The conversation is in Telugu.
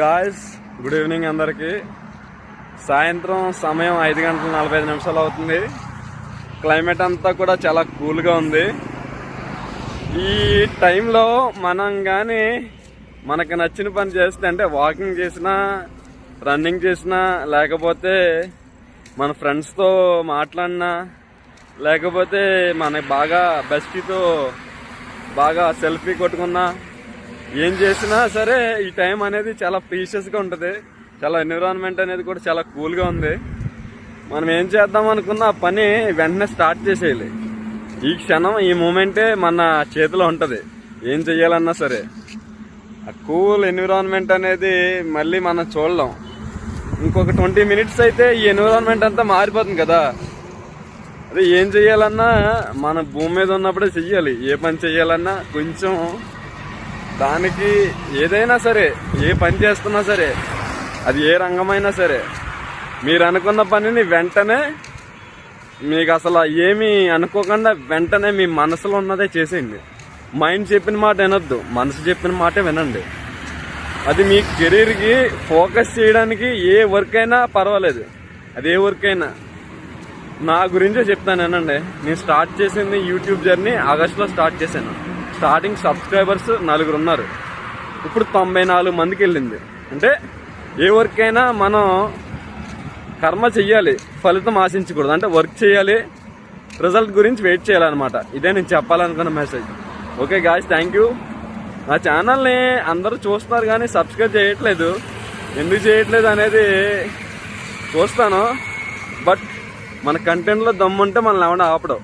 గాయస్ గుడ్ ఈవినింగ్ అందరికి. సాయంత్రం సమయం ఐదు గంటల నలభై ఐదు నిమిషాలు అవుతుంది. క్లైమేట్ అంతా కూడా చాలా కూల్గా ఉంది. ఈ టైంలో మనం కానీ మనకు నచ్చిన పని చేస్తే అంటే వాకింగ్ చేసినా రన్నింగ్ చేసినా లేకపోతే మన ఫ్రెండ్స్తో మాట్లాడినా లేకపోతే మన బాగా బెస్ట్తో బాగా సెల్ఫీ కొట్టుకున్నా ఏం చేసినా సరే ఈ టైం అనేది చాలా ప్రీషియస్గా ఉంటుంది. చాలా ఎన్విరాన్మెంట్ అనేది కూడా చాలా కూల్గా ఉంది. మనం ఏం చేద్దాం అనుకున్న ఆ పని వెంటనే స్టార్ట్ చేసేయాలి. ఈ క్షణం ఈ మూమెంటే మన చేతిలో ఉంటుంది. ఏం చెయ్యాలన్నా సరే. ఆ కూల్ ఎన్విరాన్మెంట్ అనేది మళ్ళీ మనం చూడలేం. ఇంకొక ట్వంటీ మినిట్స్ అయితే ఈ ఎన్విరాన్మెంట్ అంతా మారిపోతుంది కదా. అదే ఏం చెయ్యాలన్నా మన భూమి మీద ఉన్నప్పుడే చెయ్యాలి. ఏ పని చెయ్యాలన్నా కొంచెం దానికి ఏదైనా సరే ఏ పని చేస్తున్నా సరే అది ఏ రంగమైనా సరే మీరు అనుకున్న పనిని వెంటనే మీకు అసలు ఏమీ అనుకోకుండా వెంటనే మీ మనసులో ఉన్నదే చేసేయండి. మైండ్ చెప్పిన మాట వినొద్దు మనసు చెప్పిన మాటే వినండి. అది మీ కెరీర్కి ఫోకస్ చేయడానికి ఏ వర్క్ అయినా పర్వాలేదు. అది ఏ వర్క్ అయినా. నా గురించే చెప్తాను వినండి. నేను స్టార్ట్ చేసింది యూట్యూబ్ జర్నీ ఆగస్టులో స్టార్ట్ చేశాను. స్టార్టింగ్ సబ్స్క్రైబర్స్ నలుగురు ఉన్నారు ఇప్పుడు తొంభై నాలుగు మందికి వెళ్ళింది అంటే ఏ వర్క్ అయినా మనం కర్మ చెయ్యాలి ఫలితం ఆశించకూడదు. అంటే వర్క్ చేయాలి రిజల్ట్ గురించి వెయిట్ చేయాలన్నమాట. ఇదే నేను చెప్పాలనుకున్న message okay guys thank you నా ఛానల్ని అందరూ చూస్తున్నారు కానీ సబ్స్క్రైబ్ చేయట్లేదు. ఎందుకు చేయట్లేదు అనేది చూస్తాను. బట్ మన కంటెంట్లో దమ్ముంటే మనల్ని ఎవడ ఆపడం.